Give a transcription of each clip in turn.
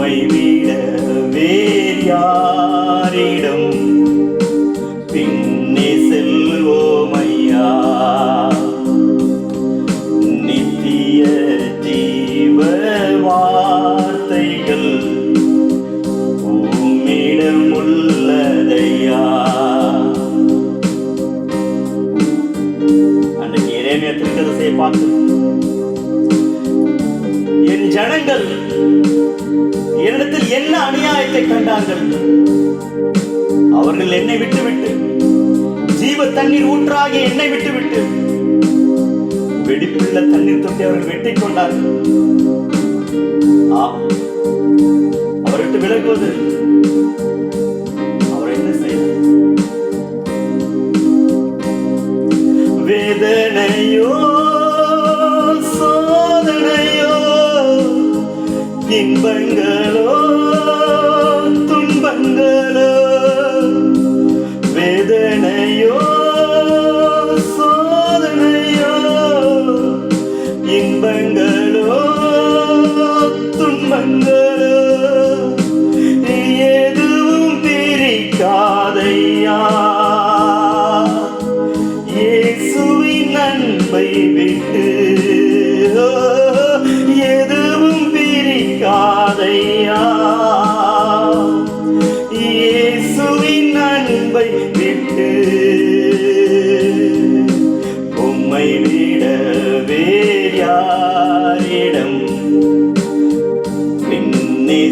உம்மை விட வேறு யாரிடம்? பின்னே செல்வோமையா நித்திய ஜீவ வார்த்தைகள் உம்மிடம் உள்ளதையா? அன்றைக்கு இறைமைய திருக்கதசையை பார்த்து என் ஜனங்கள் என்ன அநியாயத்தை கண்டார்கள்? அவர்கள் என்னை விட்டுவிட்டு ஜீவ தண்ணீர் ஊற்றாகி என்னை விட்டுவிட்டு வெடிப்புள்ள தண்ணீர் தொட்டி அவர்கள் வெட்டி கொண்டார்கள். ஆம் விட்டு விலகுவது அவர் என்ன செய்தார்? வேதனையோ சோதனையோ இன்பங்களோ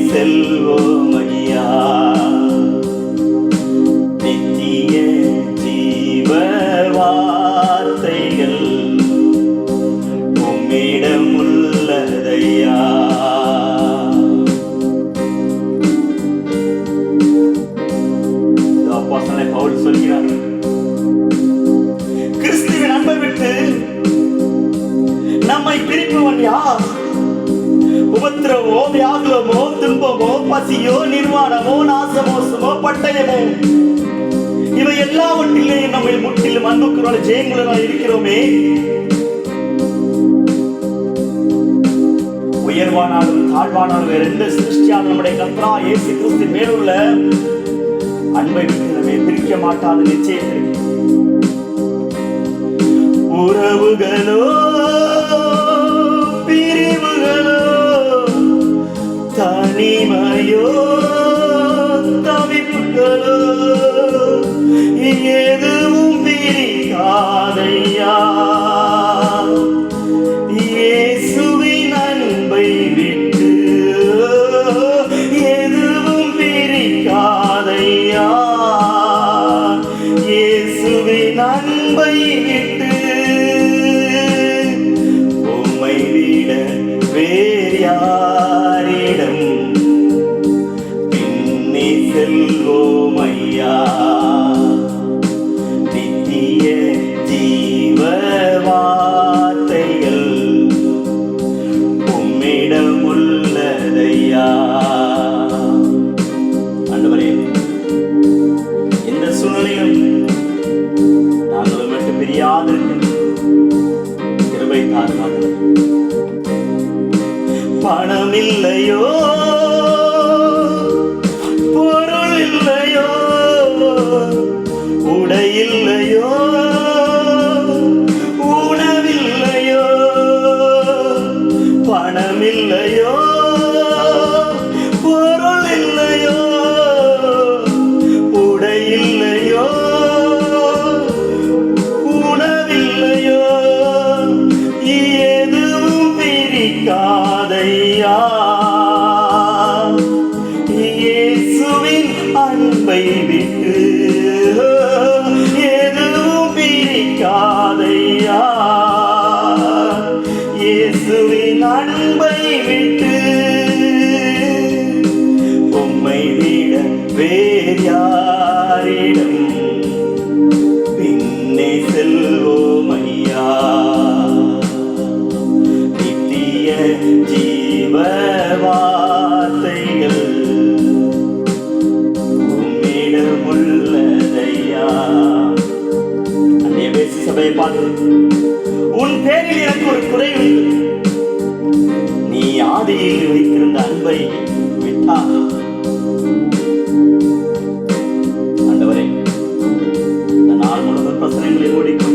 பின்னே செல்வோம் ஐயா நித்திய ஜீவ வார்த்தைகள் உம்மிடம் உள்ளதையா பவுல் சொல்கிறார். கிறிஸ்துவின் அன்பை விட்டு நம்மை பிரிப்பவன் யார்? உபத்திரவோ வியாகுலமோ துன்பமோ பசியோ நிர்வாணமோ நாசமோசமோ பட்டயமோ. இவை எல்லாவற்றிலே நம்மை முற்றிலும் அன்புக்குறோட ஜெயங்குலனாய் இருக்கிறோமே. உயர்வானாலும் தாழ்வானாலும் ரெண்டு சிருஷ்டியான நம்முடைய கத்ரா இயேசு கிறிஸ்து மேலுள்ள அன்பை விட்டு நம்மை பிரிக்க மாட்டாத நிச்சயத்திற்கு. உறவுகளோ விட்டு உம்மை விட வேறு யாரிடம் பின்னே நித்திய ஜீ பணம் இல்லையோ பொருள் இல்லையோ உடை இல்லையோ உணவில்லையோ? பணம் அன்பை விட்டு. எதுவும் பிரிக்காதையா? இயேசுவின் அன்பை விட்டு. உம்மை விட வேறு யாரிடம் பின்னே செல்வோம் பேசி உன் பேரில் எனக்கு ஒரு குறை உண்டு நீ ஆதியில் வைத்திருந்த அன்பை விட்டு ஆ. ஆண்டவரே நாள் முழுவதும் பிரச்சனைகளை ஓடிக்கொண்டு